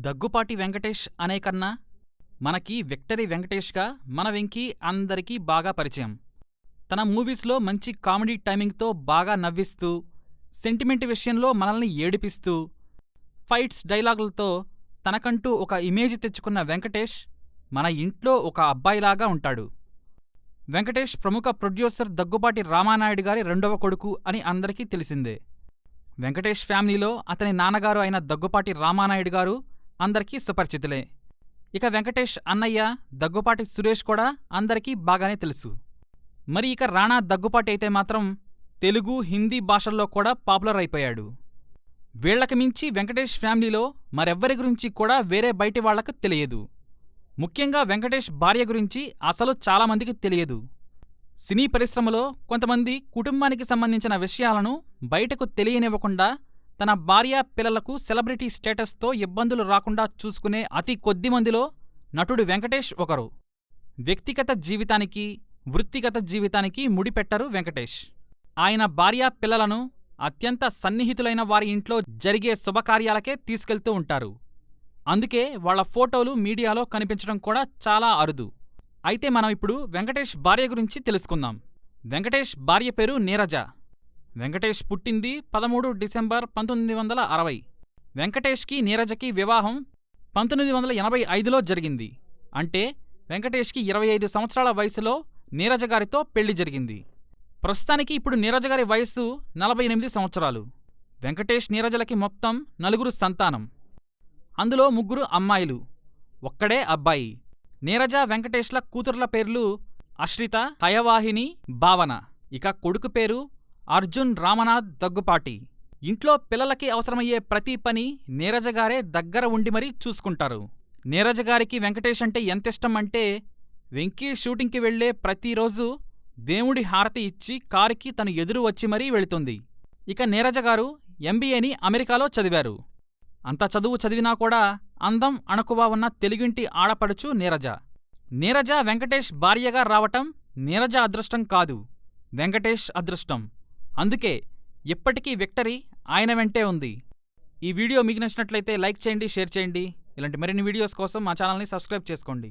దగ్గుపాటి వెంకటేష్ అనే కన్నా మనకి విక్టరీ వెంకటేష్గా మన వెంకీ అందరికీ బాగా పరిచయం. తన మూవీస్లో మంచి కామెడీ టైమింగ్తో బాగా నవ్విస్తూ సెంటిమెంట్ విషయంలో మనల్ని ఏడిపిస్తూ ఫైట్స్ డైలాగులతో తనకంటూ ఒక ఇమేజ్ తెచ్చుకున్న వెంకటేష్ మన ఇంట్లో ఒక అబ్బాయిలాగా ఉంటాడు. వెంకటేష్ ప్రముఖ ప్రొడ్యూసర్ దగ్గుబాటి రామానాయుడు గారి రెండవ కొడుకు అని అందరికీ తెలిసిందే. వెంకటేష్ ఫ్యామిలీలో అతని నాన్నగారు అయిన దగ్గుపాటి రామానాయుడు గారు అందరికీ సుపరిచితులే. ఇక వెంకటేష్ అన్నయ్య దగ్గుపాటి సురేష్ కూడా అందరికీ బాగానే తెలుసు. మరి ఇక రాణా దగ్గుపాటి అయితే మాత్రం తెలుగు హిందీ భాషల్లో కూడా పాపులర్ అయిపోయాడు. వీళ్ళకు మించి వెంకటేష్ ఫ్యామిలీలో మరెవ్వరి గురించి కూడా వేరే బయటి వాళ్ళకు తెలియదు. ముఖ్యంగా వెంకటేష్ భార్య గురించి అసలు చాలామందికి తెలియదు. సినీ పరిశ్రమలో కొంతమంది కుటుంబానికి సంబంధించిన విషయాలను బయటకు తెలియనివ్వకుండా తన భార్య పిల్లలకు సెలబ్రిటీ స్టేటస్తో ఇబ్బందులు రాకుండా చూసుకునే అతి కొద్ది మందిలో నటుడు వెంకటేష్ ఒకరు. వ్యక్తిగత జీవితానికి వృత్తిగత జీవితానికి ముడిపెట్టరు వెంకటేష్. ఆయన భార్యా పిల్లలను అత్యంత సన్నిహితులైన వారి ఇంట్లో జరిగే శుభకార్యాలకే తీసుకెళ్తూ ఉంటారు. అందుకే వాళ్ళ ఫోటోలు మీడియాలో కనిపించడం కూడా చాలా అరుదు. అయితే మనం ఇప్పుడు వెంకటేష్ భార్య గురించి తెలుసుకుందాం. వెంకటేష్ భార్య పేరు నీరజ. వెంకటేష్ పుట్టింది పదమూడు డిసెంబర్ పంతొమ్మిది వందల అరవై. వెంకటేష్కి నీరజకి వివాహం పంతొమ్మిది వందల ఎనభై ఐదులో జరిగింది. అంటే వెంకటేష్కి ఇరవై ఐదు సంవత్సరాల వయసులో నీరజ గారితో పెళ్ళి జరిగింది. ప్రస్తుతానికి ఇప్పుడు నీరజ గారి వయస్సు నలభై ఎనిమిది సంవత్సరాలు. వెంకటేష్ నీరజలకి మొత్తం నలుగురు సంతానం. అందులో ముగ్గురు అమ్మాయిలు. ఒక్కడే అబ్బాయి. నీరజ వెంకటేష్ల కూతుర్ల పేర్లు అశ్రిత హయవాహిని భావన. ఇక కొడుకు పేరు అర్జున్ రామనాథ్ దగ్గుపాటి. ఇంట్లో పిల్లలకి అవసరమయ్యే ప్రతి పని నీరజగారే దగ్గర ఉండి మరీ చూసుకుంటారు. నీరజగారికి వెంకటేష్ అంటే ఎంతిష్టం అంటే వెంకీ షూటింగ్కి వెళ్ళే ప్రతిరోజు దేవుడి హారతి ఇచ్చి కారుకి తను ఎదురు వచ్చి మరీ వెళుతుంది. ఇక నీరజగారు ఎంబీఏని అమెరికాలో చదివారు. అంత చదువు చదివినా కూడా అందం అణకువ ఉన్న తెలుగింటి ఆడపడుచు నీరజ. నీరజ వెంకటేష్ భార్యగా రావటం నీరజ అదృష్టం కాదు వెంకటేష్ అదృష్టం. అందుకే ఇప్పటికీ విక్టరీ ఆయన వెంటే ఉంది. ఈ వీడియో మీకు నచ్చినట్లయితే లైక్ చేయండి షేర్ చేయండి. ఇలాంటి మరిన్ని వీడియోస్ కోసం మా ఛానల్ని సబ్స్క్రైబ్ చేసుకోండి.